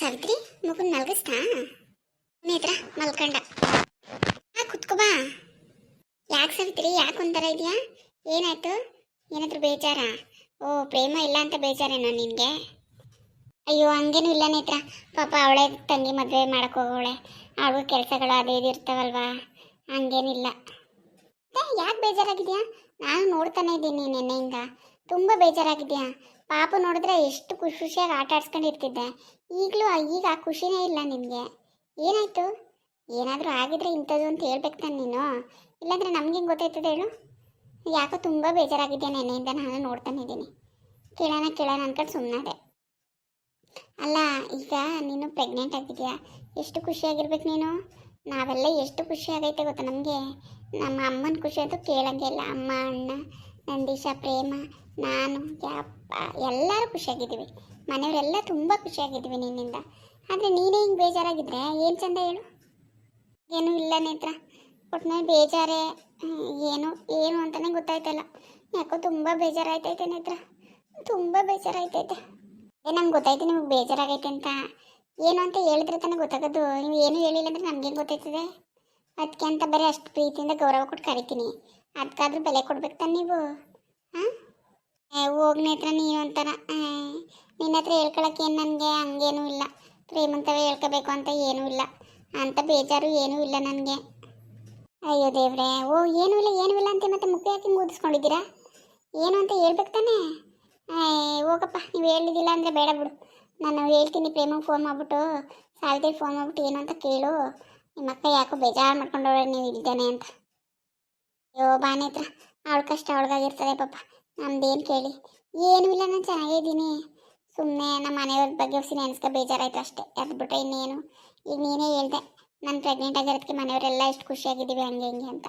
ಸಾವಿತ್ರಿ, ಮಗುನ್ ಮಲ್ಗಿಸ್ತಾ ನೇತ್ರ ಮಲ್ಕಂಡ. ಆ ಕುತ್ಕೋಬಾ ಯಾಕೆ ಸಾವಿತ್ರಿ, ಯಾಕೆ ಒಂಥರ ಇದೆಯಾ? ಏನಾಯ್ತು? ಏನಾದ್ರು ಬೇಜಾರಾ? ಓ, ಪ್ರೇಮ ಇಲ್ಲ ಅಂತ ಬೇಜಾರೇನೋ ನಿನಗೆ? ಅಯ್ಯೋ, ಹಂಗೇನು ಇಲ್ಲ ನೇತ್ರ ಪಾಪ ಅವಳೆ ತಂಗಿ ಮದುವೆ ಮಾಡಕ್ ಹೋಗೋಳೆ. ಅವಳು ಕೆಲಸಗಳು ಅದೇ ಇದು ಇರ್ತಾವಲ್ವಾ? ಹಂಗೇನಿಲ್ಲ ಯಾಕೆ ಬೇಜಾರಾಗಿದ್ಯಾ? ನಾನು ನೋಡ್ತಾನೆ ಇದ್ದೀನಿ ನೆನ್ನೆಯಿಂದ. ತುಂಬ ಬೇಜಾರಾಗಿದ್ಯಾ? ಪಾಪ ನೋಡಿದ್ರೆ ಎಷ್ಟು ಖುಷಿ ಖುಷಿಯಾಗಿ ಆಟ ಆಡ್ಸ್ಕೊಂಡಿರ್ತಿದ್ದೆ ಈಗಲೂ ಈಗ ಆ ಖುಷಿನೇ ಇಲ್ಲ ನಿನಗೆ ಏನಾಯಿತು? ಏನಾದರೂ ಆಗಿದ್ರೆ ಇಂಥದ್ದು ಅಂತ ಹೇಳ್ಬೇಕು ತಾನೆ ನೀನು. ಇಲ್ಲಾಂದರೆ ನಮ್ಗೆ ಗೊತ್ತಾಯ್ತದೆ ಹೇಳು? ಯಾಕೋ ತುಂಬ ಬೇಜಾರಾಗಿದೆ ನೆನೆಯಿಂದ ನಾನು ನೋಡ್ತಾನೆ ಇದ್ದೀನಿ. ಕೇಳೋಣ ಕೇಳೋಣ ಅನ್ಕೊಂಡು ಸುಮ್ಮನಾದೆ ಅಲ್ಲ, ಈಗ ನೀನು ಪ್ರೆಗ್ನೆಂಟ್ ಆಗಿದೆಯಾ? ಎಷ್ಟು ಖುಷಿಯಾಗಿರ್ಬೇಕು ನೀನು? ನಾವೆಲ್ಲ ಎಷ್ಟು ಖುಷಿ ಆಗೈತೆ ಗೊತ್ತಾ ನಮಗೆ? ನಮ್ಮ ಅಮ್ಮನ ಖುಷಿ ಅಂತೂ ಕೇಳಂಗೆ ಇಲ್ಲ. ಅಮ್ಮ, ಅಣ್ಣ ನಂದೀಶ ಪ್ರೇಮ, ನಾನು, ಯಾಪ್ಪ, ಎಲ್ಲರೂ ಖುಷಿಯಾಗಿದ್ದೀವಿ. ಮನೆಯವರೆಲ್ಲ ತುಂಬ ಖುಷಿಯಾಗಿದ್ದೀವಿ ನಿನ್ನಿಂದ. ಆದರೆ ನೀನೇ ಹಿಂಗೆ ಬೇಜಾರಾಗಿದ್ರೆ ಏನು ಚಂದ ಹೇಳು? ಏನೂ ಇಲ್ಲ ನೇತ್ರ. ಒಟ್ಟಿನಲ್ಲಿ ಬೇಜಾರೇ, ಏನು ಏನು ಅಂತಲೇ ಗೊತ್ತಾಯ್ತಲ್ಲ. ಯಾಕೋ ತುಂಬ ಬೇಜಾರಾಯ್ತೈತೆ ನೇತ್ರ. ತುಂಬ ಬೇಜಾರಾಯ್ತೈತೆ. ಏ ನಂಗೆ ಗೊತ್ತಾಯ್ತು ನಿಮಗೆ ಬೇಜಾರಾಗೈತೆ ಅಂತ. ಏನು ಅಂತ ಹೇಳಿದ್ರೆ ತಾನೇ ಗೊತ್ತಾಗೋದು. ನೀವು ಏನು ಹೇಳಿಲ್ಲ ಅಂದ್ರೆ ನಮಗೇನು ಗೊತ್ತಾಯ್ತದೆ? ಅದಕ್ಕೆ ಅಂತ ಬರೀ ಅಷ್ಟು ಪ್ರೀತಿಯಿಂದ ಗೌರವ ಕೊಟ್ಟು ಕರಿತೀನಿ. ಅದಕ್ಕಾದ್ರೂ ಬೆಲೆ ಕೊಡ್ಬೇಕು ತಾನೆ ನೀವು? ಹಾಂ? ಹೋಗ್ನ ಹತ್ರ ನೀನು ಒಂಥರ ನಿನ್ನ ಹತ್ರ ಹೇಳ್ಕೊಳಕ್ಕೆ ಏನು ನನಗೆ? ಹಂಗೇನೂ ಇಲ್ಲ. ಪ್ರೇಮಂತವೇ ಹೇಳ್ಕೋಬೇಕು ಅಂತ ಏನೂ ಇಲ್ಲ. ಅಂತ ಬೇಜಾರು ಏನೂ ಇಲ್ಲ ನನಗೆ. ಅಯ್ಯೋ ದೇವ್ರೆ, ಓ, ಏನೂ ಇಲ್ಲ ಏನೂ ಇಲ್ಲ ಅಂತ ಮತ್ತೆ ಮುಖ ಯಾಕೆ ಮುಗಿಸ್ಕೊಂಡಿದ್ದೀರಾ ಏನು ಅಂತ ಹೇಳ್ಬೇಕು ತಾನೇ? ಹೋಗಪ್ಪ, ನೀವು ಹೇಳಿದಿಲ್ಲ ಅಂದರೆ ಬೇಡ ಬಿಡು. ನಾನು ಹೇಳ್ತೀನಿ ಪ್ರೇಮಕ್ಕೆ ಫೋನ್ ಮಾಡಿಬಿಟ್ಟು ಸಾವಿತ್ರಿ ಫೋನ್ ಮಾಡ್ಬಿಟ್ಟು ಏನು ಅಂತ ಕೇಳು. ನಿಮ್ಮ ಅಕ್ಕ ಯಾಕೋ ಬೇಜಾರು ಮಾಡ್ಕೊಂಡವ್ರೆ ನೀವು ಇಲ್ದೇನೆ ಅಂತ. ಅಯ್ಯೋ ಬಾನೇತ್ರ ಅವಳ ಕಷ್ಟ ಅವಳಗಾಗಿರ್ತದೆ ಪಾಪ. ನಮ್ದೇನು ಕೇಳಿ? ಏನೂ ಇಲ್ಲ, ನಾನು ಚೆನ್ನಾಗಿದ್ದೀನಿ ಸುಮ್ಮನೆ ನಮ್ಮ ಮನೆಯವ್ರ ಬಗ್ಗೆ ಹೋಗಿ ನೆನೆಸ್ಕೊ ಬೇಜಾರಾಯ್ತು ಅಷ್ಟೇ. ಅದು ಬಿಟ್ರೆ ಇನ್ನೇನು? ಈಗ ನೀನೇ ಹೇಳ್ದೆ, ನಾನು ಪ್ರೆಗ್ನೆಂಟ್ ಆಗಿರೋದಕ್ಕೆ ಮನೆಯವರೆಲ್ಲ ಎಷ್ಟು ಖುಷಿಯಾಗಿದ್ದೀವಿ, ಹಂಗೆ ಹಂಗೆ ಅಂತ.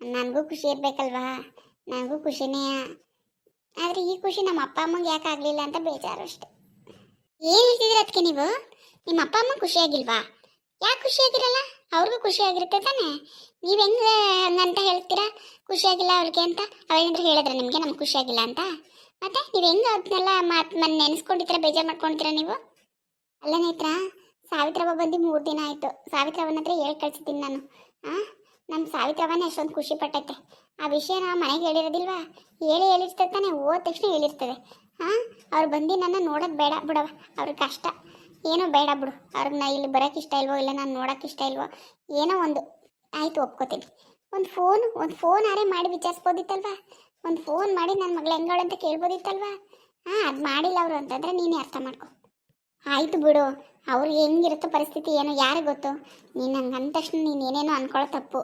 ನನಗೂ ಖುಷಿ ಇರಬೇಕಲ್ವಾ? ನನಗೂ ಖುಷಿನೇ. ಆದರೆ ಈ ಖುಷಿ ನಮ್ಮ ಅಪ್ಪ ಅಮ್ಮಂಗೆ ಯಾಕೆ ಆಗಲಿಲ್ಲ ಅಂತ ಬೇಜಾರು ಅಷ್ಟೆ. ಏನು ಹೇಳ್ತಿದ್ದೀರ ಅದಕ್ಕೆ ನೀವು? ನಿಮ್ಮ ಅಪ್ಪ ಅಮ್ಮ ಖುಷಿಯಾಗಿಲ್ವಾ? ಯಾಕೆ ಖುಷಿಯಾಗಿರಲ್ಲ ಅವ್ರಿಗೂ ಖುಷಿಯಾಗಿರುತ್ತೆ ತಾನೇ? ನೀವು ಹೆಂಗೆ ಅಂತ ಹೇಳ್ತೀರಾ? ಖುಷಿಯಾಗಿಲ್ಲ ಅವ್ರಿಗೆ ಅಂತ? ಅವೇನಾದ್ರು ಹೇಳಿದ್ರೆ ನಿಮಗೆ ನಮ್ಗೆ ಖುಷಿಯಾಗಿಲ್ಲ ಅಂತ? ಮತ್ತೆ ನೀವು ಹೆಂಗೆ ಅದನ್ನೆಲ್ಲ ಮಾತ್ ನನ್ನ ನೆನೆಸ್ಕೊಂಡಿದ್ದೀರ, ಬೇಜಾರು ಮಾಡ್ಕೊಂಡಿದ್ರಾ ನೀವು? ಅಲ್ಲ ನೇತ್ರ ಸಾವಿತ್ರವ ಬಂದು ಮೂರು ದಿನ ಆಯಿತು. ಸಾವಿತ್ರವನ ಹತ್ರ ಹೇಳಿ ಕಳ್ಸಿದ್ದೀನಿ ನಾನು. ಹಾಂ ನಮ್ಮ ಸಾವಿತ್ರವನೇ ಅಷ್ಟೊಂದು ಖುಷಿ ಪಟ್ಟೈತೆ. ಆ ವಿಷಯ ನಾವು ಮನೆಗೆ ಹೇಳಿರೋದಿಲ್ವಾ? ಹೇಳಿ ಹೇಳಿರ್ತದೆ ತಾನೇ ಓದ ತಕ್ಷಣ ಹೇಳಿರ್ತದೆ. ಹಾಂ ಅವ್ರು ಬಂದು ನನ್ನ ನೋಡೋದು ಬೇಡ ಬಿಡವ ಅವ್ರಿಗೆ ಕಷ್ಟ. ಏನೋ ಬೇಡ ಬಿಡು. ಅವ್ರಿಗೆ ನಾ ಇಲ್ಲಿ ಬರೋಕೆ ಇಷ್ಟ ಇಲ್ವೋ, ಇಲ್ಲ ನಾನು ನೋಡೋಕೆ ಇಷ್ಟ ಇಲ್ವೋ, ಏನೋ ಒಂದು ಆಯಿತು ಒಪ್ಕೋತೀನಿ. ಒಂದು ಫೋನ್ ಒಂದು ಫೋನ್ ಆರೇ ಮಾಡಿ ವಿಚಾರಿಸ್ಬೋದಿತ್ತಲ್ವಾ? ಒಂದು ಫೋನ್ ಮಾಡಿ ನನ್ನ ಮಗಳು ಹೆಂಗಳು ಅಂತ ಕೇಳ್ಬೋದಿತ್ತಲ್ವಾ? ಹಾಂ, ಅದು ಮಾಡಿಲ್ಲ ಅವರು ಅಂತಂದರೆ ನೀನೇ ಅರ್ಥ ಮಾಡ್ಕೊ. ಆಯಿತು ಬಿಡು. ಅವ್ರಿಗೆ ಹೆಂಗಿರುತ್ತೋ ಪರಿಸ್ಥಿತಿ ಏನೋ ಯಾರಿಗೆ ಗೊತ್ತು? ನೀನು ಹಂಗೆ ಅಂದ ತಕ್ಷಣ ನೀನು ಏನೇನೋ ಅಂದ್ಕೊಳ್ಳೋ ತಪ್ಪು.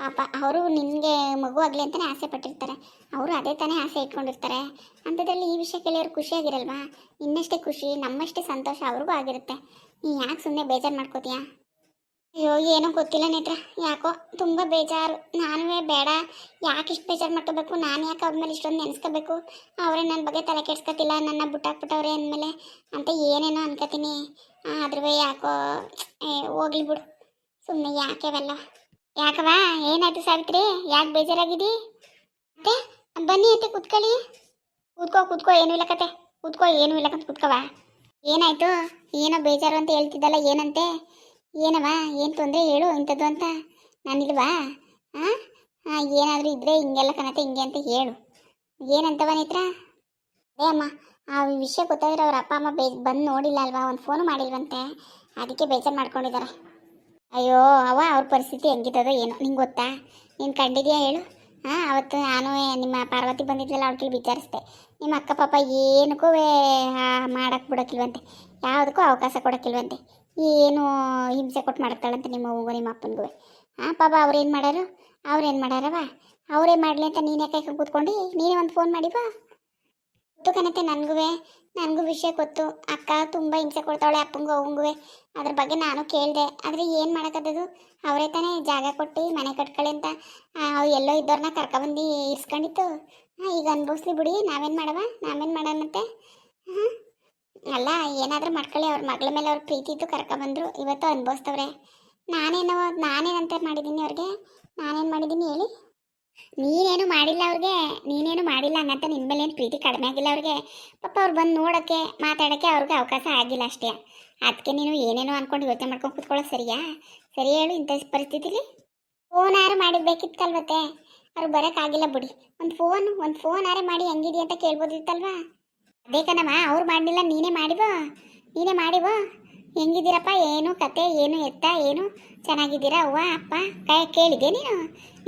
ಪಾಪ ಅವರು ನಿಮಗೆ ಮಗು ಆಗಲಿ ಅಂತಲೇ ಆಸೆ ಪಟ್ಟಿರ್ತಾರೆ. ಅವರು ಅದೇ ತಾನೇ ಆಸೆ ಇಟ್ಕೊಂಡಿರ್ತಾರೆ. ಅಂಥದ್ರಲ್ಲಿ ಈ ವಿಷಯ ಕೇಳಿಯವ್ರು ಖುಷಿಯಾಗಿರಲ್ವಾ? ಇನ್ನಷ್ಟೇ ಖುಷಿ, ನಮ್ಮಷ್ಟೇ ಸಂತೋಷ ಅವ್ರಿಗೂ ಆಗಿರುತ್ತೆ. ನೀ ಯಾಕೆ ಸುಮ್ಮನೆ ಬೇಜಾರು ಮಾಡ್ಕೋತೀಯಾ? ಅಯ್ಯೋ, ಏನೋ ಗೊತ್ತಿಲ್ಲ ನೇತ್ರ. ಯಾಕೋ ತುಂಬ ಬೇಜಾರು. ನಾನುವೇ ಬೇಡ. ಯಾಕೆ ಇಷ್ಟು ಬೇಜಾರು ಮಾಡ್ಕೋಬೇಕು? ನಾನು ಯಾಕೆ ಅವ್ರ ಮೇಲೆ ಇಷ್ಟೊಂದು ನೆನೆಸ್ಕೋಬೇಕು? ಅವರೇ ನನ್ನ ಬಗ್ಗೆ ತಲೆ ಕೆಡ್ಸ್ಕೊತಿಲ್ಲ, ನನ್ನ ಬಿಟ್ಟಾಕ್ಬಿಟ್ಟವ್ರೆ ಅಂದಮೇಲೆ ಅಂತ ಏನೇನೋ ಅನ್ಕೋತೀನಿ. ಆದ್ರೂ ಯಾಕೋ ಹೋಗ್ಲಿ ಬಿಡು. ಸುಮ್ಮನೆ ಯಾಕೆ ಅವೆಲ್ಲ? ಯಾಕವ ಏನಾಯ್ತು ಸಾವಿತ್ರಿ? ಯಾಕೆ ಬೇಜಾರಾಗಿದ್ದಿ ಅತ್ತೆ ಬನ್ನಿ ಅತ್ತೆ, ಕುತ್ಕೊಳ್ಳಿ. ಕೂತ್ಕೋ ಕೂತ್ಕೋ, ಏನೂ ಇಲ್ಲ ಕತೆ. ಕೂತ್ಕೋ, ಏನೂ ಇಲ್ಲ ಕಂತ ಕೂತ್ಕವ ಏನಾಯ್ತು? ಏನೋ ಬೇಜಾರು ಅಂತ ಹೇಳ್ತಿದ್ದಲ್ಲ, ಏನಂತೆ? ಏನವ ಏನು ತೊಂದರೆ ಹೇಳು, ಇಂಥದ್ದು ಅಂತ. ನಾನಿಲ್ವಾ ಹಾಂ ಹಾಂ ಏನಾದರೂ ಇದ್ದರೆ ಹಿಂಗೆಲ್ಲ ಕಣತೆ ಹಿಂಗೆ ಅಂತ ಹೇಳು. ಏನಂತವ ನೇತ್ರ? ಅದೇ ಅಮ್ಮ, ಆ ವಿಷಯ ಗೊತ್ತಾದ್ರೆ ಅವ್ರ ಅಪ್ಪ, ಅಮ್ಮ ಬೇ ಬಂದು ನೋಡಿಲ್ಲ ಅಲ್ವಾ? ಒಂದು ಫೋನು ಮಾಡಿಲ್ವಂತೆ. ಅದಕ್ಕೆ ಬೇಜಾರು ಮಾಡ್ಕೊಂಡಿದ್ದಾರೆ. ಅಯ್ಯೋ ಅವ ಅವ್ರ ಪರಿಸ್ಥಿತಿ ಹೆಂಗಿತ್ತದ ಏನು, ನಿಂಗೆ ಗೊತ್ತಾ? ನೀನು ಕಂಡಿದ್ಯಾ ಹೇಳು? ಹಾಂ, ಅವತ್ತು ನಾನು ನಿಮ್ಮ ಪಾರ್ವತಿ ಬಂದಿದ್ಲಲ್ಲ ಅವ್ಳಿಗೆ ವಿಚಾರಿಸ್ದೆ. ನಿಮ್ಮ ಅಕ್ಕ ಪಾಪ ಏನಕ್ಕೂ ಮಾಡಕ್ಕೆ ಬಿಡೋಕ್ಕಿಲ್ವಂತೆ. ಯಾವುದಕ್ಕೂ ಅವಕಾಶ ಕೊಡೋಕ್ಕಿಲ್ವಂತೆ. ಏನು ಹಿಂಸೆ ಕೊಟ್ಟು ಮಾಡ್ತಾಳಂತೆ ನಿಮ್ಮ ಹೂವು ನಿಮ್ಮ ಅಪ್ಪನಿಗೂ ಹಾಂ, ಪಾಪ, ಅವ್ರೇನು ಮಾಡ್ಯಾರು? ಅವ್ರೇನು ಮಾಡ್ಯಾರವ ಅವರೇ ಮಾಡಲಿ ಅಂತ ನೀನು ಯಾಕೆ ಕೂತ್ಕೊಂಡು? ನೀನೇ ಒಂದು ಫೋನ್ ಮಾಡಿವಾ ಕಣತೆ ನನಗೂ ನನಗೂ ವಿಷಯ ಗೊತ್ತು. ಅಕ್ಕ ತುಂಬ ಹಿಂಸೆ ಕೊಡ್ತಾಳೆ ಅಪ್ಪಂಗೂ ಅವಂಗೂ ಅದ್ರ ಬಗ್ಗೆ ನಾನು ಕೇಳಿದೆ. ಆದರೆ ಏನು ಮಾಡೋಕ್ಕದ್ದು ಅವರೇ ತಾನೇ ಜಾಗ ಕೊಟ್ಟು ಮನೆ ಕಟ್ಕೊಳ್ಳಿ ಅಂತ ಅವು ಎಲ್ಲೋ ಇದ್ದವ್ರನ್ನ ಕರ್ಕೊಬಂದು ಇರ್ಸ್ಕೊಂಡಿತ್ತು. ಈಗ ಅನ್ಭವಿಸ್ಲಿ ಬಿಡಿ, ನಾವೇನು ಮಾಡವ? ನಾವೇನು ಮಾಡೋಣಂತೆ? ಹಾಂ ಅಲ್ಲ, ಏನಾದರೂ ಮಾಡ್ಕೊಳ್ಳಿ. ಅವ್ರ ಮಗಳ ಮೇಲೆ ಅವ್ರ ಪ್ರೀತಿ ಇದ್ದು ಕರ್ಕೊಬಂದ್ರು. ಇವತ್ತು ಅನುಭವಿಸ್ತವ್ರೆ. ನಾನೇನು, ನಾನೇನಂತ ಮಾಡಿದ್ದೀನಿ ಅವ್ರಿಗೆ? ನಾನೇನು ಮಾಡಿದ್ದೀನಿ ಹೇಳಿ? ನೀನೇನು ಮಾಡಿಲ್ಲ ಅವ್ರಿಗೆ? ನೀನೇನು ಮಾಡಿಲ್ಲ ಅನ್ನಂತ ನಿನ್ನ ಮೇಲೆ ಏನು ಪ್ರೀತಿ ಕಡಿಮೆ ಆಗಿಲ್ಲ ಅವ್ರಿಗೆ? ಪಾಪ ಅವ್ರು ಬಂದು ನೋಡೋಕ್ಕೆ ಮಾತಾಡೋಕ್ಕೆ ಅವ್ರಿಗೆ ಅವಕಾಶ ಆಗಿಲ್ಲ ಅಷ್ಟೇ. ಅದಕ್ಕೆ ನೀನು ಏನೇನೋ ಅನ್ಕೊಂಡು ಯೋಚನೆ ಮಾಡ್ಕೊಂಡು ಕೂತ್ಕೊಳ್ಳೋದು ಸರಿಯಾ? ಸರಿ ಹೇಳು, ಇಂಥ ಪರಿಸ್ಥಿತಿಲಿ? ಫೋನ್ ಯಾರು ಮಾಡಿರ್ಬೇಕಿತ್ತಲ್ವತ್ತೆ ಅವ್ರು ಬರೋಕ್ಕಾಗಿಲ್ಲ ಬಿಡಿ. ಒಂದು ಫೋನ್ ಒಂದು ಫೋನ್ ಯಾರೇ ಮಾಡಿ ಹೆಂಗಿದೆಯಾ ಅಂತ ಕೇಳ್ಬೋದಿತ್ತಲ್ವಾ? ಅದೇ ಅವ್ರು ಮಾಡಲಿಲ್ಲ, ನೀನೇ ಮಾಡಿವೋ? ನೀನೇ ಮಾಡಿಬೋ ಹೆಂಗಿದ್ದೀರಪ್ಪ? ಏನು ಕತೆ, ಏನು ಎತ್ತ, ಏನು? ಚೆನ್ನಾಗಿದ್ದೀರಾ? ಅವ್ವ, ಅಪ್ಪ, ಕೈ ಕೇಳಿದೆ ನೀನು?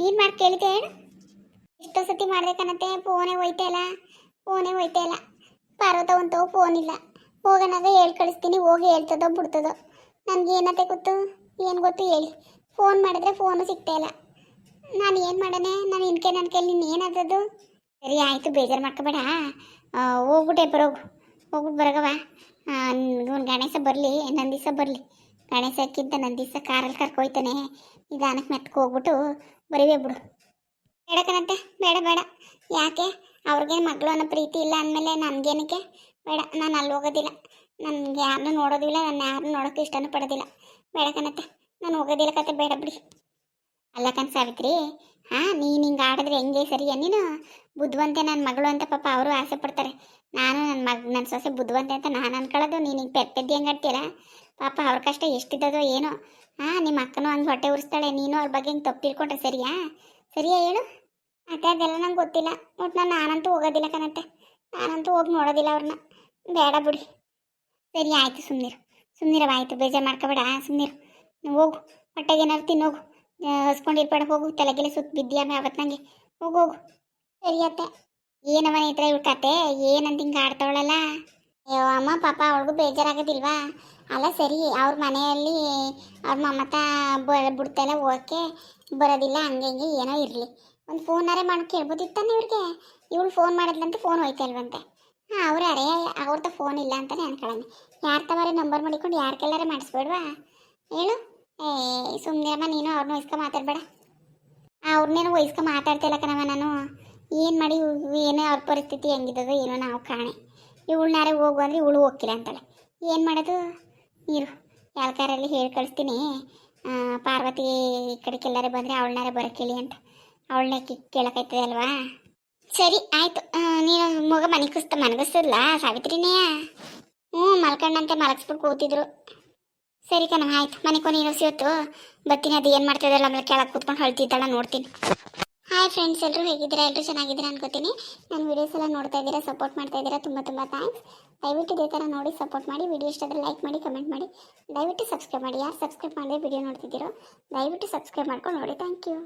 ಏನು ಮಾಡಿ ಕೇಳಿದೆ ಹೇಳು? ಎಷ್ಟೋ ಸತಿ ಮಾಡ್ಬೇಕನ್ನತ್ತೆ ಫೋನೇ ಹೋಯ್ತಾ ಇಲ್ಲ, ಫೋನೇ ಹೋಯ್ತಾ ಇಲ್ಲ. ಪಾರ್ವತ ಒಂದು ಫೋನ್ ಇಲ್ಲ. ಹೋಗೋಣಾಗ ಹೇಳಿ ಕಳಿಸ್ತೀನಿ, ಹೋಗಿ ಹೇಳ್ತದೋ, ಬಿಡ್ತದೋ. ನನಗೆ ಏನತ್ತೆ ಗೊತ್ತು? ಏನು ಗೊತ್ತು ಹೇಳಿ. ಫೋನ್ ಮಾಡಿದ್ರೆ ಫೋನು ಸಿಗ್ತಾ ಇಲ್ಲ. ನಾನು ಏನು ಮಾಡೋಣ ನಾನು ಇನ್ಕೆ ನನ್ನ ಕೈಲಿ ನೀನು ಏನಾದದ್ದು? ಸರಿ, ಆಯಿತು, ಬೇಜಾರು ಮಾಡ್ಕೋಬೇಡ. ಹೋಗ್ಬಿಟ್ಟೆ, ಬರೋಗು. ಹೋಗ್ಬಿಟ್ಟು ಬರಗವ ಒಂದು ಗಣೇಶ ಬರಲಿ ನಂದಿಸ ಬರಲಿ. ಗಣೇಶಕ್ಕಿಂತ ನಂದಿಸ ಕಾರಲ್ಲಿ ಕರ್ಕೊಯ್ತಾನೆ. ನಿಧಾನಕ್ಕೆ ಮೆತ್ಕ ಹೋಗ್ಬಿಟ್ಟು ಬರೀವೇ ಬಿಡು. ಬೇಡ ಕಣತ್ತೆ, ಬೇಡ ಬೇಡ. ಯಾಕೆ? ಅವ್ರಿಗೇನು ಮಗಳು ಅನ್ನೋ ಪ್ರೀತಿ ಇಲ್ಲ ಅಂದಮೇಲೆ ನನಗೇನಕ್ಕೆ? ಬೇಡ, ನಾನು ಅಲ್ಲಿ ಹೋಗೋದಿಲ್ಲ. ನನಗೆ ಯಾರನ್ನೂ ನೋಡೋದಿಲ್ಲ, ನಾನು ಯಾರನ್ನೂ ನೋಡೋಕ್ಕೆ ಇಷ್ಟನೂ ಪಡೋದಿಲ್ಲ. ಬೇಡ ಕಣತ್ತೆ, ನಾನು ಹೋಗೋದಿಲ್ಲ ಕತೆ ಬೇಡ ಬಿಡಿ. ಅಲ್ಲ ಕಣ್ ಸಾವಿತ್ರಿ. ಹಾಂ, ನೀನು ಹಿಂಗೆ ಆಡಿದ್ರೆ ಹೆಂಗೆ ಸರಿಯಾ ನೀನು? ಬುದ್ಧಿವಂತೆ ನನ್ನ ಮಗಳು ಅಂತ ಪಾಪ ಅವರು ಆಸೆ ಪಡ್ತಾರೆ. ನಾನು ನನ್ನ ಮಗ ನನ್ನ ಸೊಸೆ ಬುದ್ಧಿವಂತೆ ಅಂತ ನಾನು ಅನ್ಕೊಳ್ಳೋದು. ನೀನು ಹಿಂಗೆ ಪೆಪ್ಪೆದ್ದಿ ಹೆಂಗೆ ಆಡ್ತೀರಾ ಪಾಪ ಅವ್ರ ಕಷ್ಟ ಎಷ್ಟಿದ್ದದೋ ಏನೋ. ಹಾಂ ನಿಮ್ಮ ಅಕ್ಕನೂ ಹಂಗೆ ಹೊಟ್ಟೆ ಉರಿಸ್ತಾಳೆ. ನೀನು ಅವ್ರ ಬಗ್ಗೆ ಹಿಂಗೆ ತಪ್ಪು ತಿಳ್ಕೊಂಡ್ರೆ ಸರಿಯಾ? ಸರಿಯಾ ಹೇಳು? ಅತ್ತೆ ಅದೆಲ್ಲ ನಂಗೆ ಗೊತ್ತಿಲ್ಲ. ಒಟ್ಟು ನಾನು, ನಾನಂತೂ ಹೋಗೋದಿಲ್ಲ ಕಣತ್ತೆ. ನಾನಂತೂ ಹೋಗಿ ನೋಡೋದಿಲ್ಲ ಅವ್ರನ್ನ ಬೇಡ ಬಿಡಿ. ಸರಿ, ಆಯಿತು ಸುಮ್ಮನಿರು ಸುಮ್ಮನಿರವ ಆಯಿತು. ಬೇಜಾರು ಮಾಡ್ಕೋಬೇಡ. ಸುಮ್ಮನಿರು ಹೋಗು. ಹೊಟ್ಟೆಗೆ ಏನಾದ್ರು ತಿನ್ನೋಗು. ಹಸ್ಕೊಂಡಿರ್ಬೇಡ ಹೋಗು. ತಲೆಗೆಲ್ಲ ಸುತ್ತ ಬಿದ್ದಿಯಾಮೆ ಯಾವತ್ತು ನಂಗೆ. ಹೋಗು ಹೋಗು. ಸರಿ ಅತ್ತೆ. ಏನವ ಇದ್ರೆ ಇವ್ರ ಕತೆ? ಏನಂತ ಹಿಂಗೆ ಆಡ್ತಾವಳಲ್ಲ? ಅಯ್ಯೋ, ಅಮ್ಮ, ಪಾಪ, ಅವಳಿಗೂ ಬೇಜಾರಾಗೋದಿಲ್ವಾ? ಅಲ್ಲ, ಸರಿ. ಅವ್ರ ಮನೆಯಲ್ಲಿ ಅವ್ರ ಮಮ್ಮತ ಬ ಬಿಡ್ತಾಯಿಲ್ಲ ಹೋಗಕ್ಕೆ ಬರೋದಿಲ್ಲ, ಹಂಗೆ ಹಿಂಗೆ ಏನೋ ಇರಲಿ. ಒಂದು ಫೋನಾರೇ ಮಾಡಿ ಕೇಳ್ಬೋದಿತ್ತಾನೆ ಇವ್ರಿಗೆ ಇವಳು ಫೋನ್ ಮಾಡಿದ್ಲಂತ, ಫೋನ್ ಹೋಯ್ತಲ್ವಂತೆ ಹಾಂ, ಅವ್ರು ಅರೇ ಅವ್ರದ್ದು ಫೋನ್ ಇಲ್ಲ ಅಂತಲೇ ಅನ್ಕೊಳ್ಳೋಣ ಯಾರ ತವರೇ ನಂಬರ್ ಮಾಡಿಕೊಂಡು ಯಾರ ಮಾಡಿಸ್ಬೇಡ್ವಾ? ಹೇಳು. ಏ ಸುಮ್ಮನೆ ನೀನು ಅವ್ರನ್ನ ವಹಿಸ್ಕೊ ಮಾತಾಡ್ಬೇಡ. ಅವ್ರನ್ನೇನು ವಹಿಸ್ಕೊ ಮಾತಾಡ್ತಿಲ್ಲ ಕಣವ ನಾನು. ಏನು ಮಾಡಿ ಏನೇ ಅವ್ರ ಪರಿಸ್ಥಿತಿ ಹೆಂಗಿದ್ದದು ಏನೋ ನಾವು ಕಾಣೆ. ಇವಳನ್ನಾರೆ ಹೋಗು ಅಂದರೆ ಇವಳು ಹೋಗಿಲ್ಲ ಅಂತಾಳೆ. ಏನು ಮಾಡೋದು? ನೀರು ಯಾಲ್ಕಾರಲ್ಲಿ ಹೇಳಿ ಕಳಿಸ್ತೀನಿ. ಪಾರ್ವತಿ ಈ ಕಡೆಗೆಲ್ಲರೂ ಬಂದರೆ ಅವಳನ್ನಾರೆ ಬರಕೇಳಿ ಅಂತ. ಅವಳನ್ನೇ ಕೇಳೋಕೈತದೆ ಅಲ್ವಾ? ಸರಿ, ಆಯಿತು. ನೀನು ಮಗ ಮನೆ ಕುಸ್ತ ಮನಗಿಸ್ತಿಲ್ಲ ಸಾವಿತ್ರಿನೇ ಹ್ಞೂ ಮಲ್ಕಂಡಂತೆ ಮಲಗಿಸ್ಬಿಟ್ಟು ಕೂತಿದ್ರು. ಸರಿ ಕಣ, ಆಯ್ತು. ಮನೆ ಕೊನೆ ನೀನು ಸಿವತ್ತು ಬರ್ತೀನಿ, ಅದು ಏನು ಮಾಡ್ತಿದ್ದಲ್ಲ ಆಮೇಲೆ ಕೆಳಗೆ ಕೂತ್ಕೊಂಡು ಹೊಳ್ತಿದ್ದಾಳ ನೋಡ್ತೀನಿ. ಹಾಯ್ ಫ್ರೆಂಡ್ಸ್ ಎಲ್ಲರೂ ಹೇಗಿದ್ದೀರಾ? ಎಲ್ಲರೂ ಚೆನ್ನಾಗಿದ್ದೀರಾ ಅನ್ಕೋತೀನಿ. ನನ್ನ ವೀಡಿಯೋಸ್ ಎಲ್ಲ ನೋಡ್ತಾ ಇದ್ದೀರಾ ಸಪೋರ್ಟ್ ಮಾಡ್ತಾ ಇದ್ದೀರಾ, ತುಂಬ ತುಂಬ ಥ್ಯಾಂಕ್ಸ್ ದಯವಿಟ್ಟು ಇದೇ ಥರ ನೋಡಿ ಸಪೋರ್ಟ್ ಮಾಡಿ ವಿಡಿಯೋ ಇಷ್ಟ ಆದರೆ ಲೈಕ್ ಮಾಡಿ ಕಮೆಂಟ್ ಮಾಡಿ. ದಯವಿಟ್ಟು ಸಬ್ಸ್ಕ್ರೈಬ್ ಮಾಡಿ. ಯಾರು ಸಬ್ಸ್ಕ್ರೈಬ್ ಮಾಡಿದ್ರೆ ವಿಡಿಯೋ ನೋಡ್ತಿದ್ದೀರೋ, ದಯವಿಟ್ಟು ಸಬ್ಸ್ಕ್ರೈಬ್ ಮಾಡ್ಕೊಂಡು ನೋಡಿ. Thank you